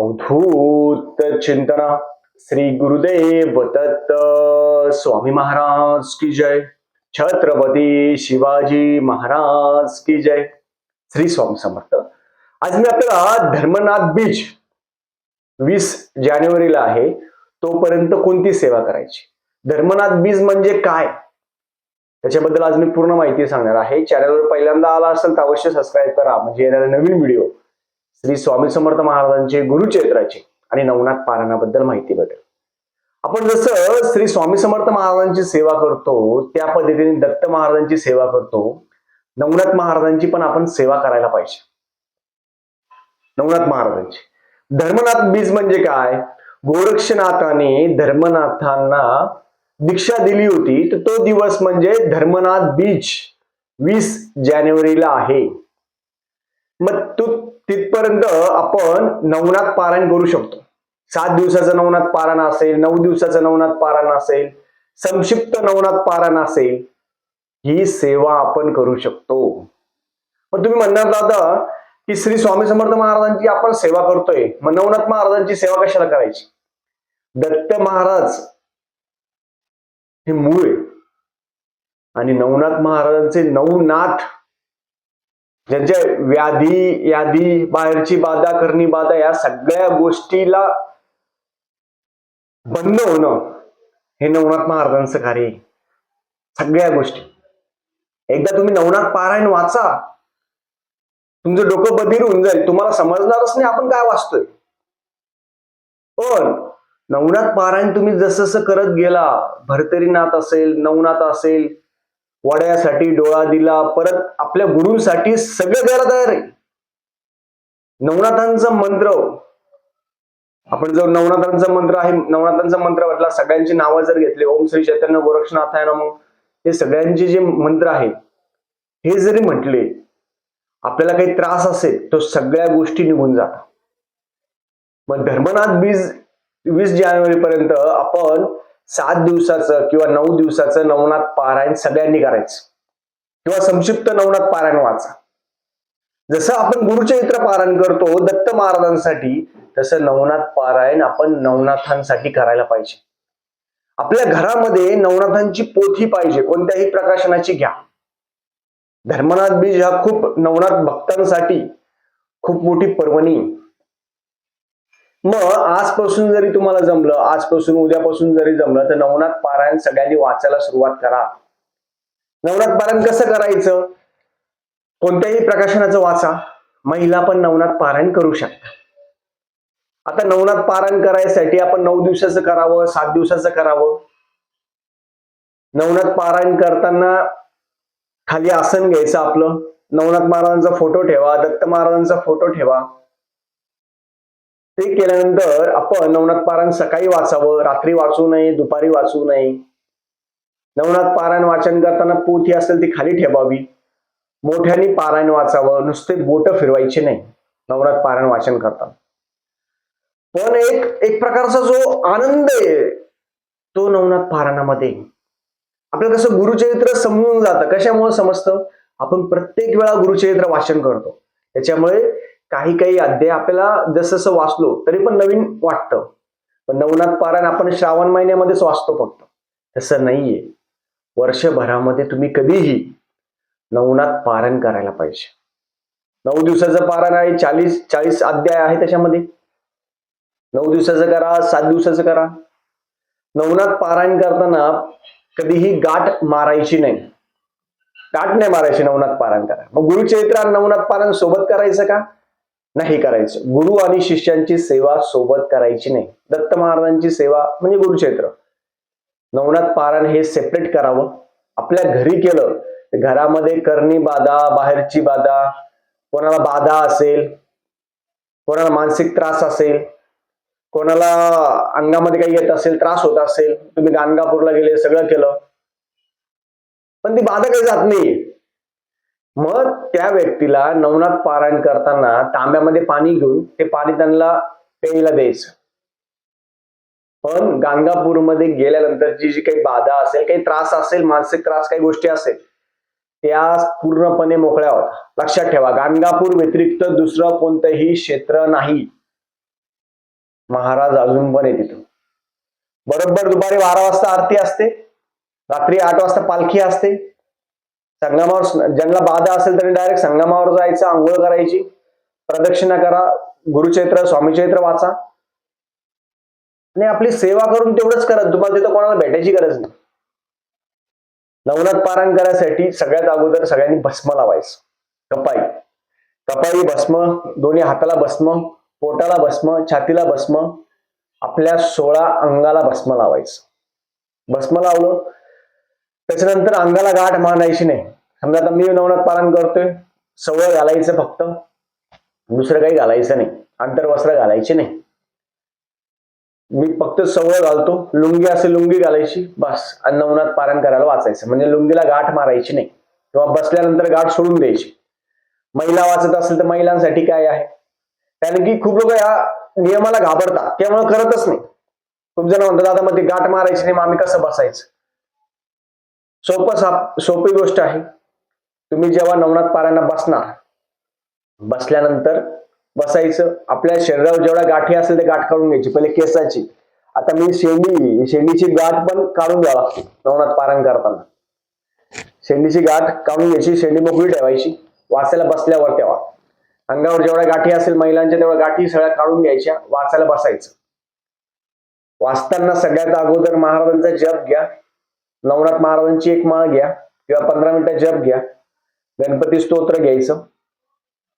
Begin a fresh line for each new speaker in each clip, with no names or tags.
अवधूत चिंतना श्री गुरुदेव दत्त स्वामी महाराज की जय। छत्रपती शिवाजी महाराज की जय। श्री स्वामी समर्थ। आज मी आपल्याला धर्मनाथ बीच वीस जानेवारीला आहे तोपर्यंत कोणती सेवा करायची? धर्मनाथ बीज म्हणजे काय? त्याच्याबद्दल आज मी पूर्ण माहिती सांगणार आहे. चॅनलवर पहिल्यांदा आला असेल तर अवश्य सबस्क्राईब करा. म्हणजे येणारे नवीन व्हिडिओ श्री स्वामी समर्थ महाराजांचे गुरुचरित्राचे आणि नवनाथ पारायणाबद्दल माहिती भेटेल. आपण जसं श्री स्वामी समर्थ महाराजांची सेवा करतो त्या पद्धतीने दत्त महाराजांची सेवा करतो नवनाथ महाराजांची पण आपण सेवा करायला पाहिजे. नवनाथ महाराजांची. धर्मनाथ बीज म्हणजे काय? गोरक्षनाथाने धर्मनाथांना दीक्षा दिली होती तर तो दिवस म्हणजे धर्मनाथ बीज वीस जानेवारीला आहे. मग तो तिथपर्यंत आपण नवनाथ पारायण करू शकतो. सात दिवसाचं नवनाथ पारायण असेल नऊ दिवसाचं नवनाथ पारायण असेल संक्षिप्त नवनाथ पारायण असेल ही सेवा आपण करू शकतो. मग तुम्ही म्हणणार दादा की श्री स्वामी समर्थ महाराजांची आपण सेवा करतोय. मग नवनाथ महाराजांची सेवा कशाला करायची? दत्त महाराज हे मूळ आहे. आणि नवनाथ महाराजांचे नवनाथ ज्यांच्या व्याधी यादी बाहेरची बाधा करणी बाधा या सगळ्या गोष्टीला बंद होणं हे नवनाथ महाराजांचं कार्य आहे. सगळ्या गोष्टी. एकदा तुम्ही नवनाथ पारायण वाचा. तुमचं डोकं बधीर होऊन जाईल. तुम्हाला समजणारच नाही आपण काय वाचतोय. पण नवनाथ पारायण तुम्ही जसं जसं करत गेला भरतरीनाथ असेल नवनाथ असेल वड्यासाठी डोळा दिला परत आपल्या गुरुंसाठी सगळं द्यायला तयार आहे. नवनाथांचा मंत्र आपण जो नवनाथांचा मंत्र आहे नवनाथांचा मंत्र म्हटला सगळ्यांची नावं जर घेतली ओम श्री चैतन्य गोरक्षनाथ आहे ना मग हे सगळ्यांचे जे मंत्र आहेत हे जरी म्हटले आपल्याला काही त्रास असेल तो सगळ्या गोष्टी निघून जातात. मग धर्मनाथ बीज वीस जानेवारी पर्यंत आपण सात दिवसाचं किंवा नऊ दिवसाचं नवनाथ पारायण सगळ्यांनी करायचं. किंवा संक्षिप्त नवनाथ पारायण वाचा. जसं आपण गुरुचरित्र पारायण करतो दत्त महाराजांसाठी तसं नवनाथ पारायण आपण नवनाथांसाठी करायला पाहिजे. आपल्या घरामध्ये नवनाथांची पोथी पाहिजे कोणत्याही प्रकाशनाची घ्या. धर्मनाथ बीज हा खूप नवनाथ भक्तांसाठी खूप मोठी पर्वणी. मग आजपासून जरी तुम्हाला जमलं आजपासून उद्यापासून जरी जमलं तर नवनाथ पारायण सगळ्यांनी वाचायला सुरुवात करा. नवनाथ पारायण कसं करायचं? कोणत्याही प्रकाशनाचं वाचा. महिला पण नवनाथ पारायण करू शकता आता नवनाथ पारायण करायसाठी आपण नऊ दिवसाचं करावं सात दिवसाचं करावं. नवनाथ पारायण करताना खाली आसन घ्यायचं आपलं. नवनाथ महाराजांचा फोटो ठेवा दत्त महाराजांचा फोटो ठेवा. ते केल्यानंतर आपण नवनाथ पारायण सकाळी वाचावं रात्री वाचू नये दुपारी वाचू नये. नवनाथ पारायण वाचन करताना पोथी असेल ती खाली ठेवावी. मोठ्याने पारायण वाचावं नुसते बोट फिरवायचे नाही नवनाथ पारायण वाचन करताना. पण एक एक प्रकारचा जो आनंद आहे तो नवनाथ पारायणामध्ये. आपल्याला कसं गुरुचरित्र समजून जातं. कशामुळे समजतं? आपण प्रत्येक वेळा गुरुचरित्र वाचन करतो. त्याच्यामुळे काही काही अध्याय आपल्याला जसं जसं वाचलो तरी पण नवीन वाटतं. पण नवनाथ पारायण आपण श्रावण महिन्यामध्येच वाचतो फक्त. तसं नाहीये. वर्षभरामध्ये तुम्ही कधीही नवनाथ पारायण करायला पाहिजे. नऊ दिवसाचं पारायण आहे चाळीस चाळीस अध्याय आहे त्याच्यामध्ये. नऊ दिवसाचं करा सात दिवसाचं करा. नवनाथ पारायण करताना कधीही गाठ मारायची नाही. गाठ नाही मारायची नवनाथ पारायण करा मग गुरुचरित्र आणि नवनाथ पारायण सोबत करायचं का? नाही करायचं. गुरु आणि शिष्यांची सेवा सोबत करायची नाही. दत्त महाराजांची सेवा म्हणजे गुरुक्षेत्र. नवनाथ पारायण हे सेपरेट करावं. आपल्या घरी केलं घरामध्ये करणी बाधा बाहेरची बाधा कोणाला बाधा असेल कोणाला मानसिक त्रास असेल कोणाला अंगामध्ये काही येत असेल त्रास होत असेल तुम्ही गाणगापूरला गेले सगळं केलं. पण ती बाधा काही जात नाही. मग त्या व्यक्तीला नवनाथ पारायण करताना तांब्यामध्ये पाणी घेऊन ते पाणी त्यांना प्यायला द्यायचं. पण गाणगापूरमध्ये गेल्यानंतरची जी काही बाधा असेल काही त्रास असेल मानसिक त्रास काही गोष्टी असेल त्या पूर्णपणे मोकळ्या होता लक्षात ठेवा गाणगापूर व्यतिरिक्त दुसरं कोणतंही क्षेत्र नाही. महाराज अजून पण आहे तिथं. बरोबर दुपारी बारा वाजता आरती असते रात्री आठ वाजता पालखी असते संगमावर ज्यांना बाधा असेल त्यांनी डायरेक्ट संगमावर जायचं आंघोळ करायची. प्रदक्षिणा करा गुरुचैत्र स्वामीचैत्र वाचा. आणि आपली सेवा करून तेवढंच करत तुम्हाला तिथं कोणाला भेटायची गरज नाही. नवनाथ पारायण करायसाठी सगळ्यात अगोदर सगळ्यांनी भस्म लावायचं. कपाई कपाई भस्म दोन्ही हाताला भस्म पोटाला भस्म छातीला भस्म आपल्या सोळा अंगाला भस्म लावायचं. भस्म लावलं त्याच्यानंतर अंगाला गाठ मानायची नाही. समजा आता मी नवनाथ पालन करतोय सवळ घालायचं फक्त. दुसरं काही घालायचं नाही. आंतरवस्त्र घालायचे नाही. मी फक्त सवळ घालतो लुंगी असे लुंगी घालायची बस. आणि नवनाथ पालन करायला वाचायचं. म्हणजे लुंगीला गाठ मारायची नाही. किंवा बसल्यानंतर गाठ सोडून द्यायची. महिला वाचत असेल तर महिलांसाठी काय आहे? कारण की खूप लोक या नियमाला घाबरतात. त्यामुळे करतच नाही. खूप जण म्हणतात आता मग ते गाठ मारायची नाही मग आम्ही कसं बसायचं? सोपं साप सोपी गोष्ट आहे. तुम्ही जेव्हा नवनाथ पारायणा बसणार बसल्यानंतर बसायचं. आपल्या शरीरावर जेवढ्या गाठी असेल ते गाठ काढून घ्यायची पहिले केसाची. आता मी शेंडी शेंडीची गाठ पण काढून द्यावा लागते नवनाथ पारायण करताना. शेंडीची गाठ काढून घ्यायची शेंडी मोकळी ठेवायची वाचायला बसल्यावर तेव्हा. अंगावर जेवढ्या गाठी असेल महिलांच्या तेवढ्या गाठी सगळ्या काढून घ्यायच्या वाचायला बसायचं. वाचताना सगळ्यात अगोदर महाराजांचा जप घ्या. नवनाथ महाराजांची एक माळ घ्या किंवा पंधरा मिनिटं जप घ्या. गणपती स्तोत्र घ्यायचं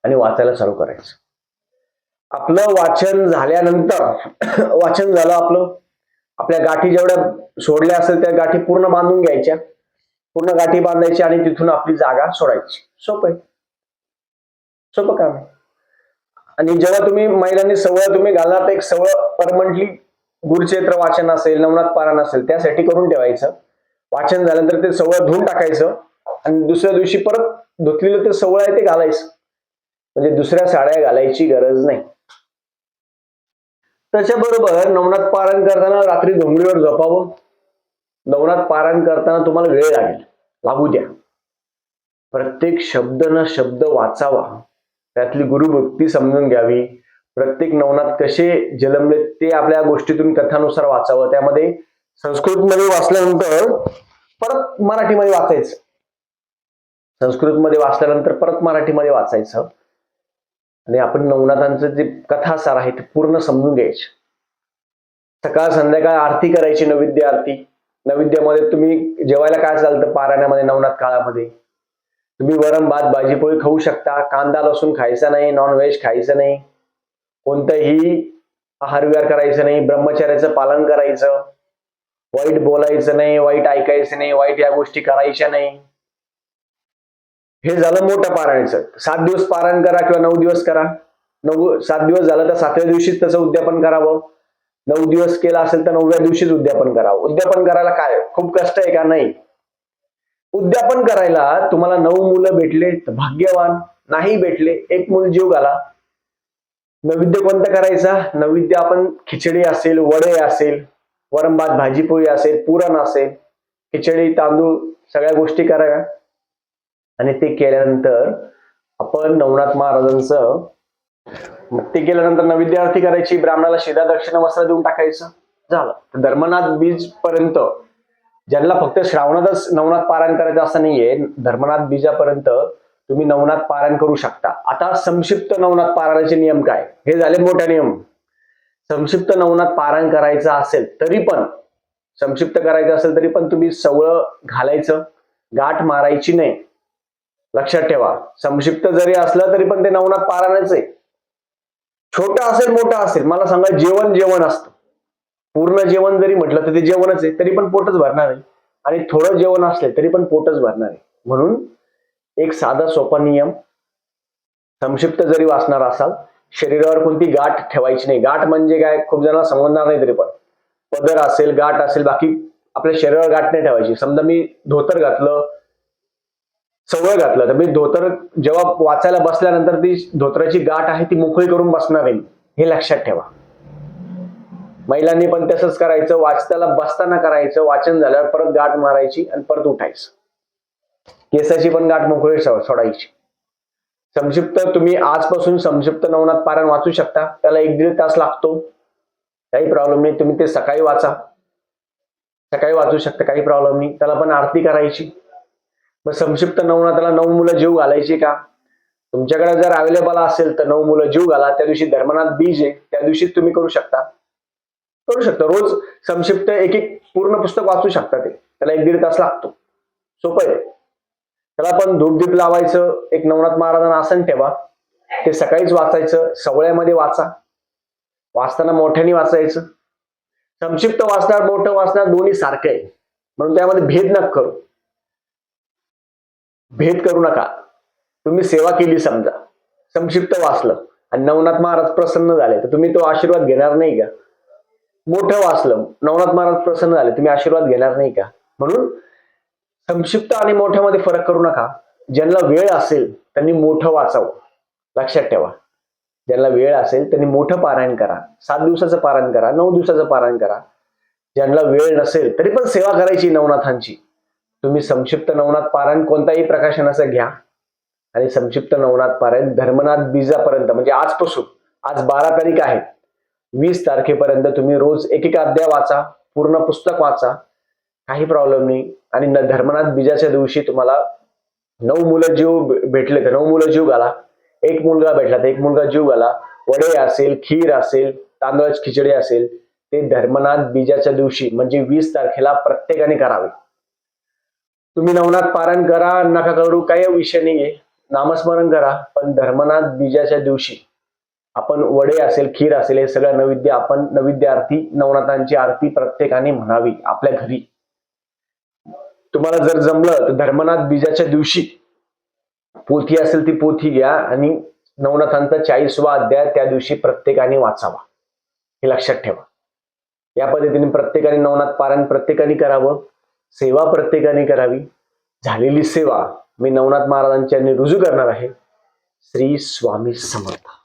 आणि वाचायला चालू करायचं. आपलं वाचन झाल्यानंतर वाचन झालं आपलं. आपल्या गाठी जेवढ्या सोडल्या असेल त्या गाठी पूर्ण बांधून घ्यायच्या. पूर्ण गाठी बांधायची आणि तिथून आपली जागा सोडायची. सोपं आहे. सोपं काम आहे. आणि जेव्हा तुम्ही महिलांनी सवय तुम्ही घालणार एक सवय परमनंटली गुरुचेत्र वाचन असेल नवनाथ पारायण असेल त्यासाठी करून ठेवायचं. वाचन झाल्यानंतर ते सवय धुवून टाकायचं आणि दुसऱ्या दिवशी परत धुतलेलं ते सवय आहे ते घालायचं. म्हणजे दुसऱ्या साड्या घालायची गरज नाही. त्याच्याबरोबर नवनाथ पारायण करताना रात्री डोंगरीवर झोपावं. नवनाथ पारायण करताना तुम्हाला वेळ लागेल. लागू द्या. प्रत्येक शब्द न शब्द वाचावा. त्यातली गुरुभक्ती समजून घ्यावी. प्रत्येक नवनाथ कसे जलमले ते आपल्या गोष्टीतून कथानुसार वाचावं. त्यामध्ये संस्कृतमध्ये वाचल्यानंतर परत मराठीमध्ये वाचायचं. संस्कृतमध्ये वाचल्यानंतर परत मराठीमध्ये वाचायचं. आणि आपण नवनाथांचं जे कथासार आहे ते पूर्ण समजून घ्यायचं. सकाळ संध्याकाळ आरती करायची नैवेद्य आरती. नैवेद्यामध्ये तुम्ही जेवायला काय चालतं पारायणामध्ये नवनाथ काळामध्ये. तुम्ही वरण भात भाजीपोळी खाऊ शकता. कांदा लसूण खायचा नाही नॉनव्हेज खायचं नाही. कोणतंही आहार विहार करायचं नाही. ब्रह्मचर्याचं पालन करायचं. वाईट बोलायचं नाही वाईट ऐकायचं नाही वाईट या गोष्टी करायच्या नाही. हे झालं मोठं पारायणचं. सात दिवस पारायण करा किंवा नऊ दिवस करा. नऊ सात दिवस झालं तर सातव्या दिवशीच त्याचं उद्यापन करावं. नऊ दिवस केला असेल तर नवव्या दिवशीच उद्यापन करावं. उद्यापन करायला काय? खूप कष्ट आहे का? नाही. उद्यापन करायला तुम्हाला नऊ मुलं भेटले तर भाग्यवान. नाही भेटले एक मूल जीव घाला. नैवेद्य कोणतं करायचा? नैवेद्य आपण खिचडी असेल वडे असेल वरण भात भाजीपोळी असेल पुरण असेल खिचडी तांदूळ सगळ्या गोष्टी कराव्या. आणि ते केल्यानंतर आपण नवनाथ महाराजांचं मग ते केल्यानंतर नैवेद्य आरती करायची ब्राह्मणाला शिदा दक्षिण वस्त्र देऊन टाकायचं. झालं. तर धर्मनाथ बीज पर्यंत ज्यांना फक्त श्रावणातच नवनाथ पारायण करायचं असं नाहीये धर्मनाथ बीजापर्यंत तुम्ही नवनाथ पारायण करू शकता. आता संक्षिप्त नवनाथ पारायणाचे नियम काय? हे झाले मोठे नियम. संक्षिप्त नवनात पारायण करायचं असेल तरी पण संक्षिप्त करायचं असेल तरी पण तुम्ही सवळं घालायचं गाठ मारायची नाही. लक्षात ठेवा संक्षिप्त जरी असलं तरी पण ते नवनाथ पारायणच आहे. छोट असेल मोठं असेल मला सांगा जेवण जेवण असतं. पूर्ण जेवण जरी म्हटलं तर ते जेवणच आहे तरी पण पोटच भरणार आहे. आणि थोडं जेवण असले तरी पण पोटच भरणार आहे. म्हणून एक साधा सोपा नियम संक्षिप्त जरी वाचणार असाल शरीरावर कोणती गाठ ठेवायची नाही. गाठ म्हणजे काय? खूप जणांना समजणार नाही तरी पण. पदर असेल गाठ असेल बाकी आपल्या शरीरावर गाठ नाही ठेवायची. समजा मी धोतर घातलं सवय घातलं तर मी धोतर जेव्हा वाचायला बसल्यानंतर ती धोतराची गाठ आहे ती मोकळी करून बसणार नाही हे लक्षात ठेवा. महिलांनी पण तसंच करायचं. वाचताना बसताना करायचं. वाचन झाल्यावर परत गाठ मारायची आणि परत उठायचं. केसाची पण गाठ मोकळी सोडायची. संक्षिप्त तुम्ही आजपासून संक्षिप्त नवनाथ पारायण वाचू शकता. त्याला एक दीड तास लागतो. काही प्रॉब्लेम नाही. तुम्ही ते सकाळी वाचा. सकाळी वाचू शकता. काही प्रॉब्लेम नाही. त्याला पण आरती करायची. मग संक्षिप्त नवनाथाला नऊ मुलं जीव घालायची का? तुमच्याकडे जर अवेलेबल असेल तर नऊ मुलं जीव घाला. त्या दिवशी धर्मनाथ बीज आहे. त्या दिवशी तुम्ही करू शकता. करू शकता. रोज संक्षिप्त एक एक पूर्ण पुस्तक वाचू शकता ते. त्याला एक दीड तास लागतो. सोपं आहे. त्याला पण धूपदीप लावायचं एक नवनाथ महाराजांना आसन ठेवा. ते सकाळीच वाचायचं सवळ्यामध्ये वाचा. वाचताना मोठ्याने वाचायचं. संक्षिप्त वाचणार मोठं वाचणार दोन्ही सारखं आहे. म्हणून त्यामध्ये भेद नका करू. भेद करू नका. तुम्ही सेवा केली समजा. संक्षिप्त वाचलं. आणि नवनाथ महाराज प्रसन्न झाले. तर तुम्ही तो आशीर्वाद घेणार नाही का? मोठं वाचलं. नवनाथ महाराज प्रसन्न झाले. तुम्ही आशीर्वाद घेणार नाही का? म्हणून संक्षिप्त आणि मोठ्यामध्ये फरक करू नका. ज्यांना वेळ असेल त्यांनी मोठं वाचावं. लक्षात ठेवा. ज्यांना वेळ असेल त्यांनी मोठं पारायण करा. सात दिवसाचं पारायण करा नऊ दिवसाचं पारायण करा. ज्यांना वेळ नसेल तरी पण सेवा करायची नवनाथांची. तुम्ही संक्षिप्त नवनाथ पारायण कोणताही प्रकाशनाचं घ्या. आणि संक्षिप्त नवनाथ पारायण धर्मनाथ बीजापर्यंत म्हणजे आजपासून आज बारा तारीख आहे. वीस तारखेपर्यंत तुम्ही रोज एक एक अध्याय वाचा पूर्ण पुस्तक वाचा. काही प्रॉब्लेम नाही. आणि न धर्मनाथ बीजाच्या दिवशी तुम्हाला नऊ मुलं जीव भेटले तर नऊ मुलं जीव घाला. एक मुलगा भेटला तर एक मुलगा जीव घाला. वडे असेल खीर असेल तांदळाची खिचडी असेल ते धर्मनाथ बीजाच्या दिवशी म्हणजे वीस तारखेला प्रत्येकाने करावे. तुम्ही नवनाथ पारण करा नका करू काही विषय नाहीये. नामस्मरण करा पण धर्मनाथ बीजाच्या दिवशी आपण वडे असेल खीर असेल हे सगळं नैवेद्य आपण नैवेद्य आरती नवनाथांची आरती प्रत्येकाने म्हणावी आपल्या घरी. तुम्हाला जर जमलं तर धर्मनाथ बीजाच्या दिवशी पोथी असेल ती पोथी घ्या आणि नवनाथांचा चाळीसवा अध्याय त्या दिवशी प्रत्येकाने वाचावा. हे लक्षात ठेवा. या पद्धतीने प्रत्येकाने नवनाथ पारायण प्रत्येकाने करावं सेवा प्रत्येकाने करावी. झालेली सेवा मी नवनाथ महाराजांच्या रुजू करणार आहे. श्री स्वामी समर्थ.